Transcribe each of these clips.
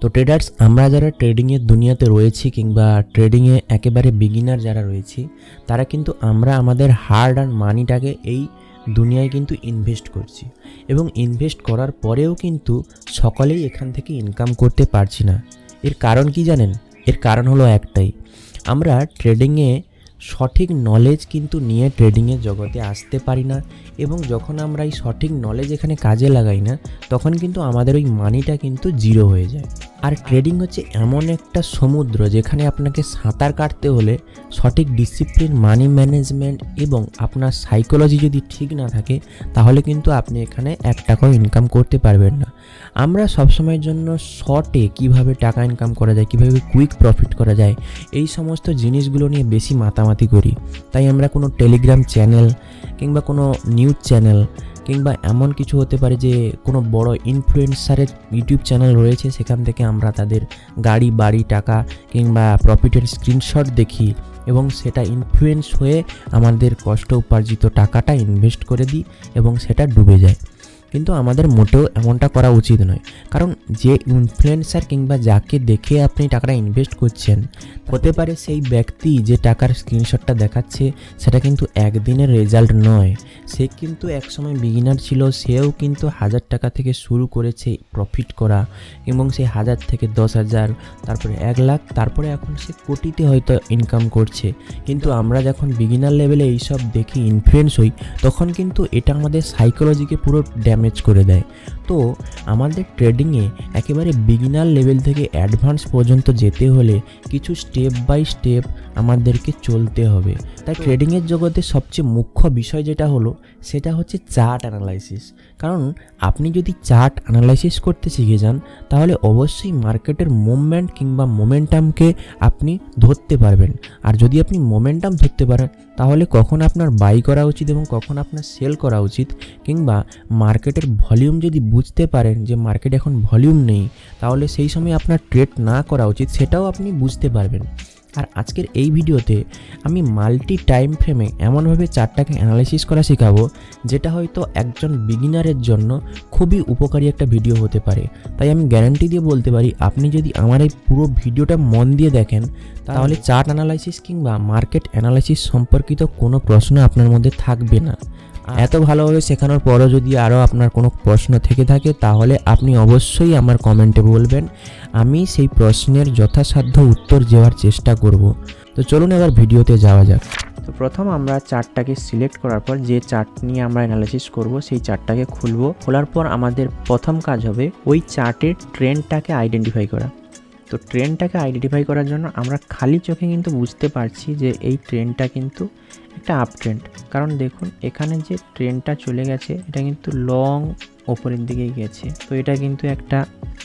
তো ট্রেডার্স আমরা যারা ট্রেডিংয়ের দুনিয়াতে রয়েছি কিংবা ট্রেডিংয়ে একেবারে বিগিনার যারা রয়েছি, তারা কিন্তু আমরা আমাদের হার্ড অ্যান্ড মানিটাকে এই দুনিয়ায় কিন্তু ইনভেস্ট করছি। এবং ইনভেস্ট করার পরেও কিন্তু সকলেই এখান থেকে ইনকাম করতে পারছি না। এর কারণ কি জানেন? এর কারণ হলো একটাই, আমরা ট্রেডিংয়ে সঠিক নলেজ কিন্তু নিয়ে ট্রেডিংয়ের জগতে আসতে পারি না এবং যখন আমরা এই সঠিক নলেজ এখানে কাজে লাগাই না, তখন কিন্তু আমাদের ওই মানিটা কিন্তু জিরো হয়ে যায়। আর ট্রেডিং হচ্ছে এমন একটা সমুদ্র যেখানে আপনাকে সাঁতার কাটতে হলে সঠিক ডিসিপ্লিন মানি ম্যানেজমেন্ট এবং আপনার সাইকোলজি যদি ঠিক না থাকে, তাহলে কিন্তু আপনি এখানে এক টাকাও ইনকাম করতে পারবেন না। আমরা সবসময়ের জন্য শর্টে কীভাবে টাকা ইনকাম করা যায়, কীভাবে কুইক প্রফিট করা যায়, এই সমস্ত জিনিসগুলো নিয়ে বেশি মাতামাতি করি। তাই আমরা কোনো টেলিগ্রাম চ্যানেল কিংবা কোনো নিউজ চ্যানেল কিংবা এমন কিছু হতে পারে যে কোনো বড় ইনফ্লুয়েন্সারের ইউটিউব চ্যানেল রয়েছে, সেখান থেকে আমরা তাদের গাড়ি, বাড়ি, টাকা কিংবা প্রফিটের স্ক্রিনশট দেখি এবং সেটা ইনফ্লুয়েন্স হয়ে আমাদের কষ্ট উপার্জিত টাকাটা ইনভেস্ট করে দিই এবং সেটা ডুবে যায়। কিন্তু আমাদের মোটেও এমনটা করা উচিত নয়। কারণ যে ইনফ্লুয়েন্সার কিংবা যাকে দেখে আপনি টাকাটা ইনভেস্ট করছেন, হতে পারে সেই ব্যক্তি যে টাকার স্ক্রিনশটটা দেখাচ্ছে, সেটা কিন্তু একদিনের রেজাল্ট নয়। সে কিন্তু একসময় বিগিনার ছিল, সেও কিন্তু হাজার টাকা থেকে শুরু করেছে প্রফিট করা এবং সে হাজার থেকে দশ হাজার, তারপরে এক লাখ, তারপরে এখন সে কোটিতে হয়তো ইনকাম করছে। কিন্তু আমরা যখন বিগিনার লেভেলে এইসব দেখে ইনফ্লুয়েন্স হই, তখন কিন্তু এটা আমাদের সাইকোলজিকে পুরো ড্যামেজ করে দেয়। তো আমাদের ট্রেডিংয়ে একেবারে বিগিনার লেভেল থেকে অ্যাডভান্স পর্যন্ত যেতে হলে কিছু স্টেপ বাই স্টেপ আমাদেরকে চলতে হবে। তাই ট্রেডিংয়ের জগতে সবচেয়ে মুখ্য বিষয় যেটা হলো সেটা হচ্ছে চার্ট অ্যানালাইসিস কারণ আপনি যদি চার্ট অ্যানালাইসিস করতে শিখে যান তাহলে অবশ্যই মার্কেটের মুভমেন্ট কিংবা মোমেন্টামকে আপনি ধরতে পারবেন। আর যদি আপনি মোমেন্টাম ধরতে পারেন তাহলে কখন আপনার বাই করা উচিত এবং কখন আপনার সেল করা উচিত কিংবা মার্কেটের ভলিউম যদি বুঝতে পারেন যে মার্কেট এখন ভলিউম নেই, তাহলে সেই সময় আপনার ট্রেড না করা উচিত, সেটাও আপনি বুঝতে পারবেন। আর আজকের এই ভিডিওতে আমি মাল্টি টাইম ফ্রেমে এমনভাবে চারটাকে অ্যানালাইসিস করা শেখাবো, যেটা হয়তো একজন বিগিনারের জন্য খুবই উপকারী একটা ভিডিও হতে পারে। তাই আমি গ্যারান্টি দিয়ে বলতে পারি, আপনি যদি আমার এই পুরো ভিডিওটা মন দিয়ে দেখেন, তাহলে চার্ট অ্যানালাইসিস কিংবা মার্কেট অ্যানালাইসিস সম্পর্কিত কোনো প্রশ্ন আপনার মধ্যে থাকবে না। এত ভালোভাবে শেখানোর পরও যদি আরও আপনার কোনো প্রশ্ন থেকে থাকে তাহলে আপনি অবশ্যই আমার কমেন্টে বলবেন। আমি সেই প্রশ্নের যথাসাধ্য উত্তর দেওয়ার চেষ্টা করব। তো চলুন এবার ভিডিওতে যাওয়া যাক। তো প্রথম আমরা চার্টটাকে সিলেক্ট করার পর যে চার্ট নিয়ে আমরা অ্যানালাইসিস করব সেই চার্টটাকে খুলব। খোলার পর আমাদের প্রথম কাজ হবে ওই চার্টের ট্রেন্ডটাকে আইডেন্টিফাই করা। তো ট্রেনটাকে আইডেন্টিফাই করার জন্য আমরা খালি চোখে কিন্তু বুঝতে পারছি যে এই ট্রেনটা কিন্তু একটা আপ ট্রেন্ড কারণ দেখুন, এখানে যে ট্রেনটা চলে গেছে, এটা কিন্তু লং ওপরের দিকেই গেছে। তো এটা কিন্তু একটা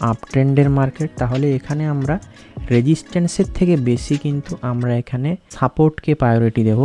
আপ ট্রেন্ডের মার্কেট তাহলে এখানে আমরা রেজিস্ট্যান্সের থেকে বেশি কিন্তু আমরা এখানে সাপোর্টকে প্রায়োরিটি দেব।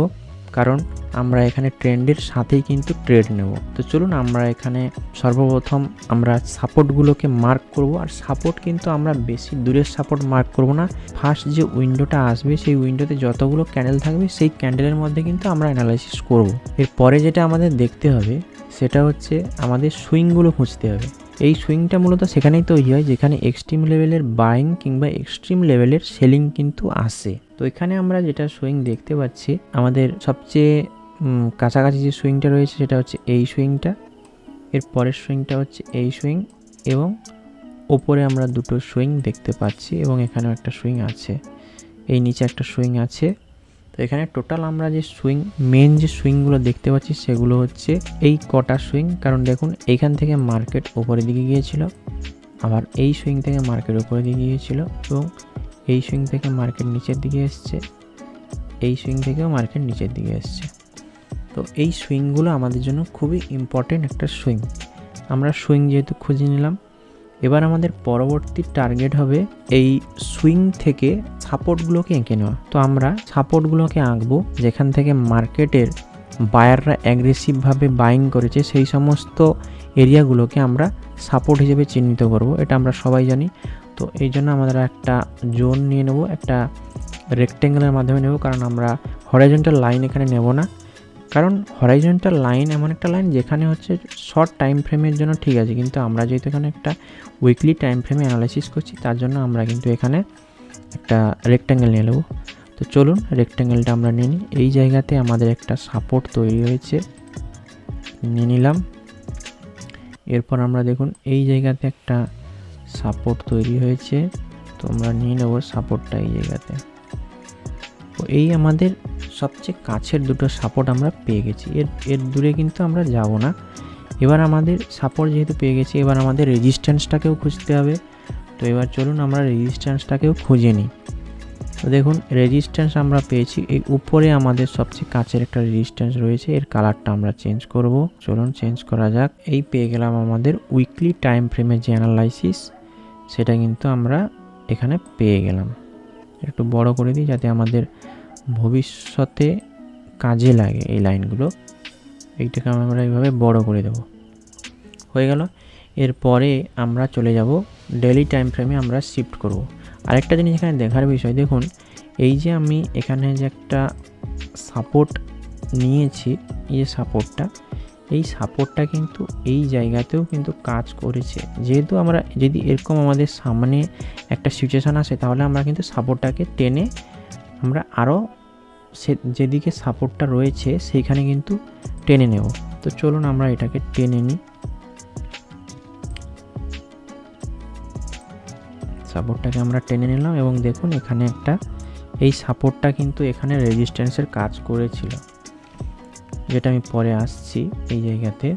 কারণ আমরা এখানে ট্রেন্ডের সাথেই কিন্তু ট্রেড নেব। তো চলুন আমরা এখানে সর্বপ্রথম আমরা সাপোর্টগুলোকে মার্ক করব আর সাপোর্ট কিন্তু আমরা বেশি দূরের সাপোর্ট মার্ক করব না। ফার্স্ট যে উইন্ডোটা আসবে, সেই উইন্ডোতে যতগুলো ক্যান্ডেল থাকবে, সেই ক্যান্ডেলের মধ্যে কিন্তু আমরা অ্যানালাইসিস করব। এরপরে যেটা আমাদের দেখতে হবে সেটা হচ্ছে আমাদের সুইংগুলো খুঁজতে হবে। এই সুইংটা মূলত সেখানেই তৈরি হয়, যেখানে এক্সট্রিম লেভেলের বাইং কিংবা এক্সট্রিম লেভেলের সেলিং কিন্তু আসে। তো এখানে আমরা যেটা সুইং দেখতে পাচ্ছি, আমাদের সবচেয়ে কাছাকাছি যে সুইংটা রয়েছে সেটা হচ্ছে এই সুইংটা, এর পরের সুইংটা হচ্ছে এই সুইং, এবং ওপরে আমরা দুটো সুইং দেখতে পাচ্ছি, এবং এখানেও একটা সুইং আছে। এই নিচে একটা সুইং আছে। তো এখানে টোটাল আমরা যে সুইং মেন যে সুইংগুলো দেখতে পাচ্ছি সেগুলো হচ্ছে এই কটা সুইং কারণ দেখুন এইখান থেকে মার্কেট ওপরের দিকে গিয়েছিল, আবার এই সুইং থেকে মার্কেট ওপরের দিকে গিয়েছিল এবং এই সুইং থেকে মার্কেট নিচের দিকে এসছে, এই সুইং থেকেও মার্কেট নিচের দিকে এসছে। তো এই সুইংগুলো আমাদের জন্য খুবই ইম্পর্টেন্ট একটা সুইং আমরা সুইং যেহেতু খুঁজে নিলাম এবার আমাদের পরবর্তী টার্গেট হবে এই সুইং থেকে সাপোর্টগুলোকে এঁকে নেওয়া। তো আমরা সাপোর্টগুলোকে আঁকবো, যেখান থেকে মার্কেটের বায়াররা অ্যাগ্রেসিভভাবে বাইং করেছে, সেই সমস্ত এরিয়াগুলোকে আমরা সাপোর্ট হিসেবে চিহ্নিত করব। এটা আমরা সবাই জানি। তো এই জন্য আমাদের একটা জোন নিয়ে নেব, একটা রেক্টেঙ্গেলের মাধ্যমে নেব, কারণ আমরা হরাইজন্টাল লাইন এখানে নেব না। কারণ হরাইজন্টাল লাইন এমন একটা লাইন যেখানে হচ্ছে শর্ট টাইম ফ্রেমের জন্য ঠিক আছে, কিন্তু আমরা যেহেতু এখানে একটা উইকলি টাইম ফ্রেমে অ্যানালাইসিস করছি, তার জন্য আমরা কিন্তু এখানে একটা রেক্ট্যাঙ্গেল নিয়ে নেব। তো চলুন রেক্ট্যাঙ্গেলটা আমরা নিয়ে নিই। এই জায়গাতে আমাদের একটা সাপোর্ট তৈরি হয়েছে, নিয়ে নিলাম। এরপর আমরা দেখুন, এই জায়গাতে একটা সাপোর্ট তৈরি হয়েছে, তো আমরা নিয়ে নেব সাপোর্টটা এই জায়গাতে। তো এই আমাদের সবচেয়ে কাছের দুটো সাপোর্ট আমরা পেয়ে গেছি। এর এর দূরে কিন্তু আমরা যাব না। এবার আমাদের সাপোর্ট যেহেতু পেয়ে গেছি, এবার আমাদের রেজিস্ট্যান্সটাকেও খুঁজতে হবে। তো এবার চলুন আমরা রেজিস্ট্যান্সটাকেও খুঁজে নিই। তো দেখুন রেজিস্ট্যান্স আমরা পেয়েছি। এই উপরে আমাদের সবচেয়ে কাছের একটা রেজিস্ট্যান্স রয়েছে। এর কালারটা আমরা চেঞ্জ করব। চলুন চেঞ্জ করা যাক। এই পেয়ে গেলাম আমাদের উইকলি টাইম ফ্রেমের যে অ্যানালাইসিস সেটা কিন্তু আমরা এখানে পেয়ে গেলাম। একটু বড় করে দিই যাতে আমাদের ভবিষ্যতে কাজে লাগে এই লাইনগুলো। এইটাকে আমরা এইভাবে বড় করে দেব। হয়ে গেল। এরপরে আমরা চলে যাব ডেলি টাইম ফ্রেমে আমরা শিফট করব। আরেকটা জিনিস এখানে দেখার বিষয়, দেখুন, এই যে আমি এখানে যে একটা সাপোর্ট নিয়েছি, এই যে সাপোর্টটা এই সাপোর্টটা কিন্তু এই জায়গাতেও কিন্তু কাজ করেছে। যেহেতু আমরা যদি এরকম আমাদের সামনে একটা সিচুয়েশান আসে, তাহলে আমরা কিন্তু সাপোর্টটাকে টেনে আমরা আরও সে, যেদিকে সাপোর্টটা রয়েছে, সেইখানে কিন্তু টেনে নেব। তো চলুন আমরা এটাকে টেনে নিই। সাপোর্টটাকে আমরা টেনে নিলাম এবং দেখুন এখানে একটা, এই সাপোর্টটা কিন্তু এখানে রেজিস্ট্যান্সের কাজ করেছিল। যেটা আমি পরে আসছি এই জায়গাতে।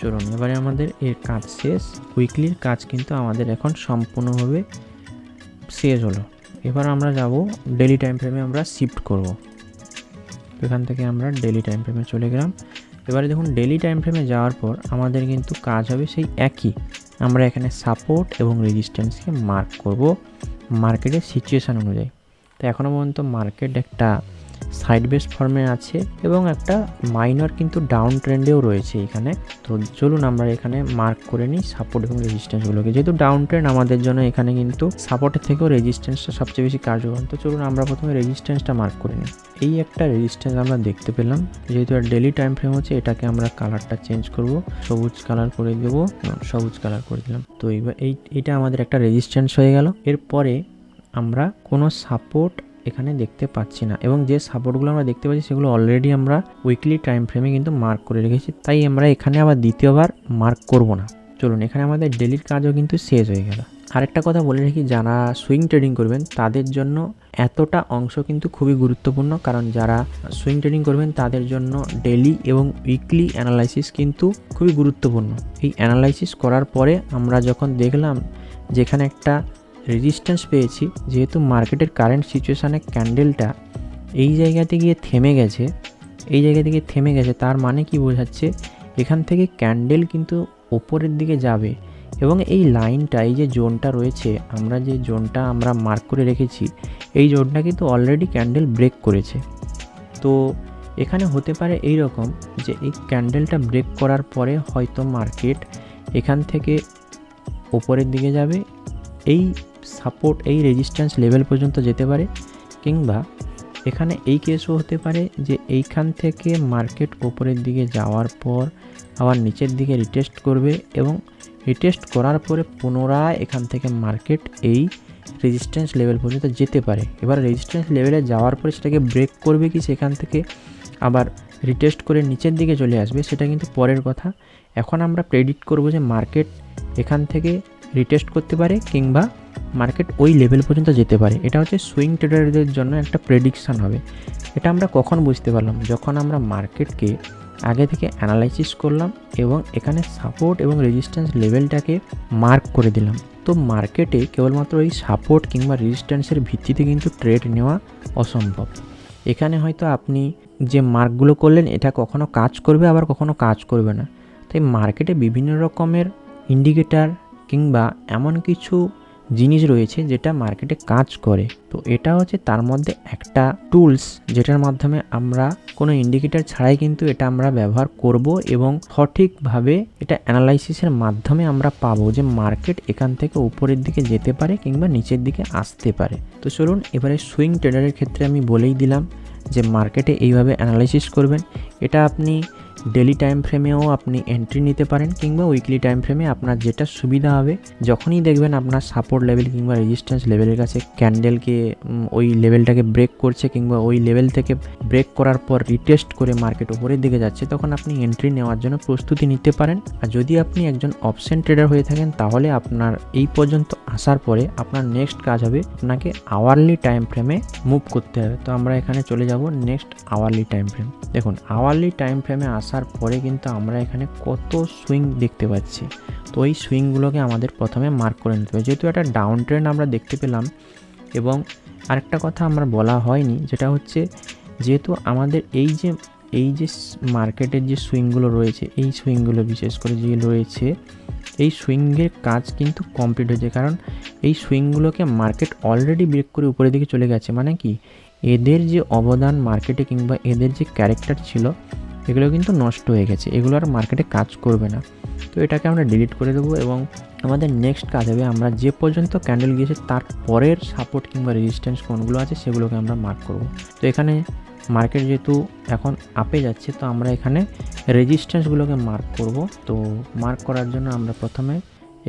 চলুন, এবারে আমাদের এর কাজ শেষ। উইকলির কাজ কিন্তু আমাদের এখন সম্পূর্ণভাবে শেষ হলো। এবার আমরা যাব ডেলি টাইম ফ্রেমে আমরা শিফট করব। এখান থেকে আমরা ডেলি টাইম ফ্রেমে চলে গেলাম। এবারে দেখুন, ডেলি টাইম ফ্রেমে যাওয়ার পর আমাদের কিন্তু কাজ হবে সেই একই। আমরা এখানে সাপোর্ট এবং রেজিস্ট্যান্সকে মার্ক করব মার্কেটের সিচুয়েশান অনুযায়ী। তো এখনও পর্যন্ত মার্কেট একটা সাইড বেস ফর্মে আছে এবং একটা মাইনর কিন্তু ডাউন ট্রেন্ডেও রয়েছে এখানে। তো চলুন আমরা এখানে মার্ক করে নিই সাপোর্ট এবং রেজিস্ট্যান্সগুলোকে যেহেতু ডাউন ট্রেন্ড আমাদের জন্য এখানে কিন্তু সাপোর্টের থেকেও রেজিস্ট্যান্সটা সবচেয়ে বেশি কার্যকর। তো চলুন আমরা প্রথমে রেজিস্ট্যান্সটা মার্ক করে নিই। এই একটা রেজিস্ট্যান্স আমরা দেখতে পেলাম। যেহেতু ডেলি টাইম ফ্রেম হচ্ছে, এটাকে আমরা কালারটা চেঞ্জ করব। সবুজ কালার করে দেবো সবুজ কালার করে দিলাম। তো এইবার এই, এটা আমাদের একটা রেজিস্ট্যান্স হয়ে গেল। এরপরে আমরা কোনো সাপোর্ট এখানে দেখতে পাচ্ছি না। এবং যে সাপোর্টগুলো আমরা দেখতে পাচ্ছি, সেগুলো অলরেডি আমরা উইকলি টাইম ফ্রেমে কিন্তু মার্ক করে রেখেছি। তাই আমরা এখানে আবার দ্বিতীয়বার মার্ক করব না। চলুন, এখানে আমাদের ডেলির কাজও কিন্তু শেষ হয়ে গেল। আরেকটা কথা বলে রাখি, যারা সুইং ট্রেডিং করবেন, তাদের জন্য এতটা অংশ কিন্তু খুবই গুরুত্বপূর্ণ। কারণ যারা সুইং ট্রেডিং করবেন, তাদের জন্য ডেলি এবং উইকলি অ্যানালাইসিস কিন্তু খুবই গুরুত্বপূর্ণ। এই অ্যানালাইসিস করার পরে আমরা যখন দেখলাম যেখানে একটা রেজিস্ট্যান্স পেয়েছি, যেহেতু মার্কেটের কারেন্ট সিচুয়েশানে ক্যান্ডেলটা এই জায়গাতে গিয়ে থেমে গেছে, এই জায়গা থেকে থেমে গেছে, তার মানে কি বোঝাচ্ছে, এখান থেকে ক্যান্ডেল কিন্তু ওপরের দিকে যাবে। এবং এই লাইনটা এই যে জোনটা রয়েছে, আমরা যে জোনটা আমরা মার্ক করে রেখেছি, এই জোনটা কিন্তু অলরেডি ক্যান্ডেল ব্রেক করেছে। তো এখানে হতে পারে এই রকম যে এই ক্যান্ডেলটা ব্রেক করার পরে হয়তো মার্কেট এখান থেকে ওপরের দিকে যাবে, এই সাপোর্ট এই রেজিস্ট্যান্স লেভেল পর্যন্ত যেতে পারে, কিংবা এখানে এই কেসও হতে পারে যে এইখান থেকে মার্কেট ওপরের দিকে যাওয়ার পর আবার নিচের দিকে রিটেস্ট করবে এবং রিটেস্ট করার পরে পুনরায় এখান থেকে মার্কেট এই রেজিস্ট্যান্স লেভেল পর্যন্ত যেতে পারে। এবার রেজিস্ট্যান্স লেভেলে যাওয়ার পরে সেটাকে ব্রেক করবে কি সেখান থেকে আবার রিটেস্ট করে নিচের দিকে চলে আসবে, সেটা কিন্তু পরের কথা। এখন আমরা প্রেডিক্ট করব যে মার্কেট এখান থেকে রিটেস্ট করতে পারে কিংবা মার্কেট ওই লেভেল পর্যন্ত যেতে পারে। এটা হচ্ছে সুইং ট্রেডারদের জন্য একটা প্রেডিকশান হবে। এটা আমরা কখন বুঝতে পারলাম? যখন আমরা মার্কেটকে আগে থেকে অ্যানালাইসিস করলাম এবং এখানে সাপোর্ট এবং রেজিস্ট্যান্স লেভেলটাকে মার্ক করে দিলাম। তো মার্কেটে কেবলমাত্র এই সাপোর্ট কিংবা রেজিস্ট্যান্সের ভিত্তিতে কিন্তু ট্রেড নেওয়া অসম্ভব। এখানে হয়তো আপনি যে মার্কগুলো করলেন, এটা কখনো কাজ করবে, আবার কখনো কাজ করবে না। তাই মার্কেটে বিভিন্ন রকমের ইন্ডিকেটার কিংবা এমন কিছু জিনিস রয়েছে যেটা মার্কেটে কাজ করে। তো এটা হচ্ছে তার মধ্যে একটা টুলস যেটার মাধ্যমে আমরা কোনো ইন্ডিকেটার ছাড়াই কিন্তু এটা আমরা ব্যবহার করব এবং সঠিকভাবে এটা অ্যানালাইসিসের মাধ্যমে আমরা পাবো যে মার্কেট এখান থেকে উপরের দিকে যেতে পারে কিংবা নিচের দিকে আসতে পারে। তো চলুন এবারে সুইং ট্রেডারের ক্ষেত্রে আমি বলেই দিলাম যে মার্কেটে এইভাবে অ্যানালাইসিস করবেন। এটা আপনি ডেলি টাইম ফ্রেমেও আপনি এন্ট্রি নিতে পারেন কিংবা উইকলি টাইম ফ্রেমে আপনার যেটা সুবিধা হবে, যখনই দেখবেন আপনার সাপোর্ট লেভেল কিংবা রেজিস্ট্যান্স লেভেলের কাছে ক্যান্ডেলকে ওই লেভেলটাকে ব্রেক করছে কিংবা ওই লেভেল থেকে ব্রেক করার পর রিটেস্ট করে মার্কেট ওপরের দিকে যাচ্ছে, তখন আপনি এন্ট্রি নেওয়ার জন্য প্রস্তুতি নিতে পারেন। আর যদি আপনি একজন অপশন ট্রেডার হয়ে থাকেন, তাহলে আপনার এই পর্যন্ত আসার পরে আপনার নেক্সট কাজ হবে আপনাকে আওয়ারলি টাইম ফ্রেমে মুভ করতে হবে। তো আমরা এখানে চলে যাব নেক্সট আওয়ারলি টাইম ফ্রেম দেখুন আওয়ারলি টাইম ফ্রেমে আসার পরে কিন্তু আমরা এখানে কত সুইং দেখতে পাচ্ছি। তো এই সুইংগুলোকে আমাদের প্রথমে মার্ক করে নিতে হবে। যেহেতু একটা ডাউন ট্রেন্ড আমরা দেখতে পেলাম এবং আরেকটা কথা আমরা বলা হয়নি, যেটা হচ্ছে যেহেতু আমাদের এই যে এই যে মার্কেটের যে সুইংগুলো রয়েছে, এই সুইংগুলো বিশেষ করে যে রয়েছে, এই সুইংয়ের কাজ কিন্তু কমপ্লিট হয়েছে। কারণ এই সুইংগুলোকে মার্কেট অলরেডি ব্রেক করে উপরের দিকে চলে গেছে। মানে কি? এদের যে অবদান মার্কেটে কিংবা এদের যে ক্যারেক্টার ছিল এগুলো কিন্তু নষ্ট হয়ে গেছে, এগুলো আর মার্কেটে কাজ করবে না। তো এটাকে আমরা ডিলিট করে দেবো এবং আমাদের নেক্সট কাজ হবে, আমরা যে পর্যন্ত ক্যান্ডেল গিয়েছে তার পরের সাপোর্ট কিংবা রেজিস্ট্যান্স কোনগুলো আছে সেগুলোকে আমরা মার্ক করব। তো এখানে মার্কেট যেহেতু এখন আপে যাচ্ছে, তো আমরা এখানে রেজিস্ট্যান্সগুলোকে মার্ক করব। তো মার্ক করার জন্য আমরা প্রথমে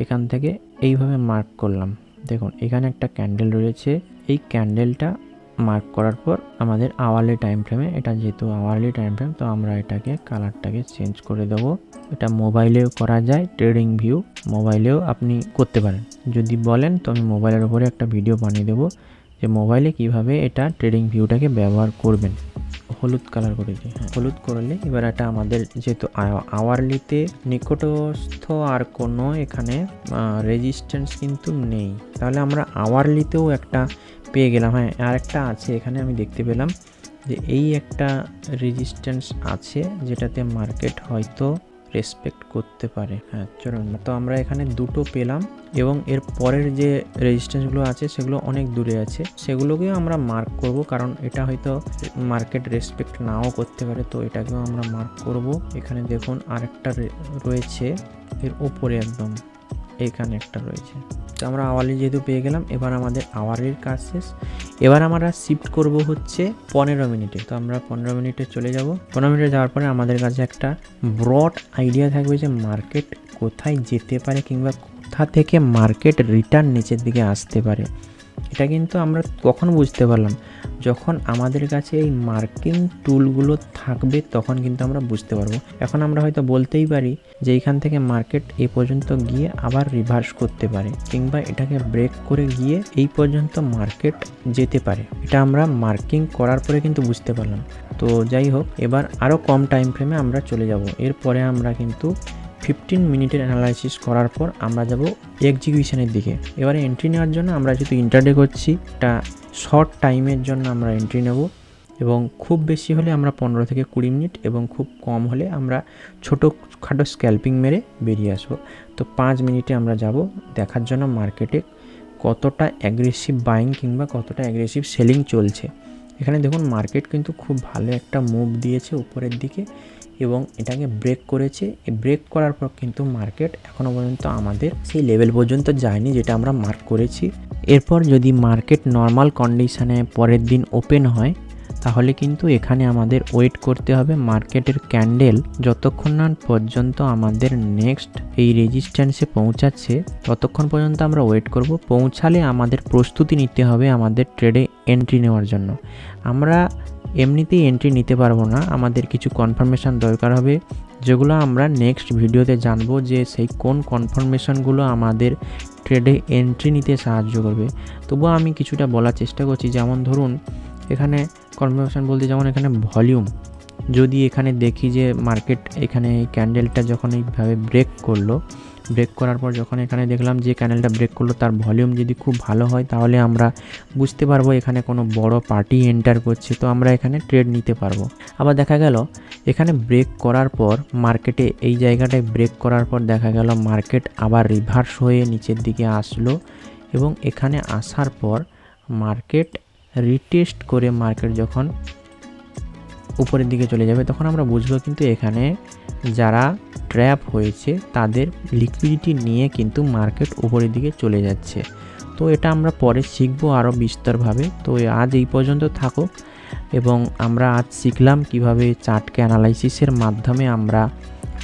এখান থেকে এইভাবে মার্ক করলাম। দেখুন, এখানে একটা ক্যান্ডেল রয়েছে, এই ক্যান্ডেলটা মার্ক করার পর আমাদের আওয়ারলি টাইম ফ্রেমে এটা যেহেতু আওয়ারলি টাইম ফ্রেম তো আমরা এটাকে কালারটাকে চেঞ্জ করে দেবো। এটা মোবাইলেও করা যায় ট্রেডিং ভিউ মোবাইলেও আপনি করতে পারেন। যদি বলেন, তো আমি মোবাইলের উপরে একটা ভিডিও বানিয়ে দেবো যে মোবাইলে কীভাবে এটা ট্রেডিং ভিউটাকে ব্যবহার করবেন। হলুদ কালার করেছি হ্যাঁ হলুদ করলে এবার এটা আমাদের যেহেতু আওয়ারলিতে নিকটস্থ আর কোনো এখানে রেজিস্ট্যান্স কিন্তু নেই। তাহলে আমরা আওয়ারলিতেও একটা পেয়ে গেলাম। হ্যাঁ আর একটা আছে, এখানে আমি দেখতে পেলাম যে এই একটা রেজিস্ট্যান্স আছে যেটাতে মার্কেট হয়তো রেসপেক্ট করতে পারে। হ্যাঁ চলুন। তো আমরা এখানে দুটো পেলাম এবং এর পরের যে রেজিস্ট্যান্সগুলো আছে, সেগুলো অনেক দূরে আছে। সেগুলোকেও আমরা মার্ক করব কারণ এটা হয়তো মার্কেট রেসপেক্ট নাও করতে পারে। তো এটাকেও আমরা মার্ক করব। এখানে দেখুন আরেকটা রয়েছে। এর ওপরে একদম। এইখানে একটা রয়েছে। আমরা আওয়ারলি যেহেতু পেয়ে গেলাম, এবার আমাদের আওয়ারের কাজ শেষ। এবার আমরা শিফট করব হচ্ছে পনেরো মিনিটে। তো আমরা পনেরো মিনিটে চলে যাব। পনেরো মিনিটে যাওয়ার পরে আমাদের কাছে একটা ব্রড আইডিয়া থাকবে যে মার্কেট কোথায় যেতে পারে কিংবা কোথা থেকে মার্কেট রিটার্ন নিচের দিকে আসতে পারে। এটা কিন্তু আমরা কখন বুঝতে পারলাম যখন আমাদের কাছে এই মার্কিং টুলগুলো থাকবে, তখন কিন্তু আমরা বুঝতে পারব। এখন আমরা হয়তো বলতেই পারি যে এইখান থেকে মার্কেট এ পর্যন্ত গিয়ে আবার রিভার্স করতে পারে, কিংবা এটাকে ব্রেক করে গিয়ে এই পর্যন্ত মার্কেট যেতে পারে। এটা আমরা মার্কিং করার পরে কিন্তু বুঝতে পারলাম। তো যাই হোক, এবার আরও কম টাইম ফ্রেমে আমরা চলে যাব। এরপরে আমরা কিন্তু ফিফটিন মিনিটের অ্যানালাইসিস করার পর আমরা যাব এক্সিকিউশনের দিকে। এবারে এন্ট্রি নেওয়ার জন্য আমরা যেহেতু ইন্টারডে করছি একটা শর্ট টাইমের জন্য আমরা এন্ট্রি নেব এবং খুব বেশি হলে আমরা পনেরো থেকে কুড়ি মিনিট এবং খুব কম হলে আমরা ছোটো খাটো স্ক্যাল্পিং মেরে বেরিয়ে আসব। তো পাঁচ মিনিটে আমরা যাব দেখার জন্য মার্কেটে কতটা অ্যাগ্রেসিভ বাইং কিংবা কতটা অ্যাগ্রেসিভ সেলিং চলছে। এখানে দেখুন মার্কেট কিন্তু খুব ভালো একটা মুভ দিয়েছে উপরের দিকে। এবং এটাকে ব্রেক করেছে। ব্রেক করার পর কিন্তু মার্কেট এখনও পর্যন্ত আমাদের সেই লেভেল পর্যন্ত যায়নি যেটা আমরা মার্ক করেছি। এরপর যদি মার্কেট নর্মাল কন্ডিশনে পরের দিন ওপেন হয়, তাহলে কিন্তু এখানে আমাদের ওয়েট করতে হবে মার্কেটের ক্যান্ডেল যতক্ষণ না পর্যন্ত আমাদের নেক্সট এই রেজিস্ট্যান্সে পৌঁছাচ্ছে, ততক্ষণ পর্যন্ত আমরা ওয়েট করব। পৌঁছালে আমাদের প্রস্তুতি নিতে হবে আমাদের ট্রেডে এন্ট্রি নেওয়ার জন্য। আমরা এমনিতেই এন্ট্রি নিতে পারব না। আমাদের কিছু কনফার্মেশান দরকার হবে, যেগুলো আমরা নেক্সট ভিডিওতে জানব যে সেই কোন কনফার্মেশনগুলো আমাদের ট্রেডে এন্ট্রি নিতে সাহায্য করবে। তবুও আমি কিছুটা বলার চেষ্টা করছি, যেমন ধরুন, এখানে কনফার্মেশন বলতে যেমন এখানে ভলিউম যদি এখানে দেখি যে মার্কেট এখানে ক্যান্ডেলটা যখন এইভাবে ব্রেক করল ব্রেক করার পর যখন এখানে দেখলাম যে ক্যান্ডেলটা ব্রেক করল, তার ভলিউম যদি খুব ভালো হয়, তাহলে আমরা বুঝতে পারব এখানে কোনো বড় পার্টি এন্টার করছে। তো আমরা এখানে ট্রেড নিতে পারব। আবার দেখা গেল, এখানে ব্রেক করার পর মার্কেটে এই জায়গাটায় ব্রেক করার পর দেখা গেল মার্কেট আবার রিভার্স হয়ে নিচের দিকে আসলো এবং এখানে আসার পর মার্কেট রিটেস্ট করে মার্কেট যখন উপরের দিকে চলে যাবে, তখন আমরা বুঝব কিন্তু এখানে যারা ট্র্যাপ হয়েছে, তাদের লিকুইডিটি নিয়ে কিন্তু মার্কেট উপরের দিকে চলে যাচ্ছে। তো এটা আমরা পরে শিখব আরও বিস্তরভাবে। তো আজ এই পর্যন্ত থাকো এবং আমরা আজ শিখলাম কীভাবে চার্টকে অ্যানালাইসিসের মাধ্যমে আমরা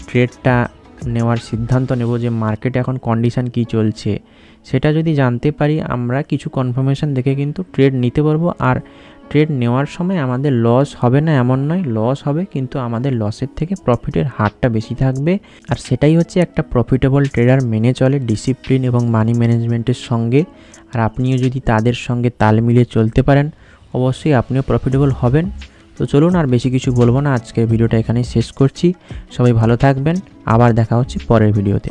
ট্রেডটা নেওয়ার সিদ্ধান্ত নেব যে মার্কেটে এখন কন্ডিশন কী চলছে। সেটা যদি জানতে পারি, আমরা কিছু কনফার্মেশন দেখে কিন্তু ট্রেড নিতে পারব। আর ট্রেড নেওয়ার সময় আমাদের লস হবে না এমন নয় লস হবে, কিন্তু আমাদের লসের থেকে প্রফিটের হারটা বেশি থাকবে। আর সেটাই হচ্ছে একটা প্রফিটেবল ট্রেডার মেনে চলে ডিসিপ্লিন এবং মানি ম্যানেজমেন্টের সঙ্গে। আর আপনিও যদি তাদের সঙ্গে তাল মিলিয়ে চলতে পারেন, অবশ্যই আপনিও প্রফিটেবল হবেন। তো চলুন আর বেশি কিছু বলব না আজকের ভিডিওটা এখানেই শেষ করছি। সবাই ভালো থাকবেন, আবার দেখা হচ্ছে পরের ভিডিওতে।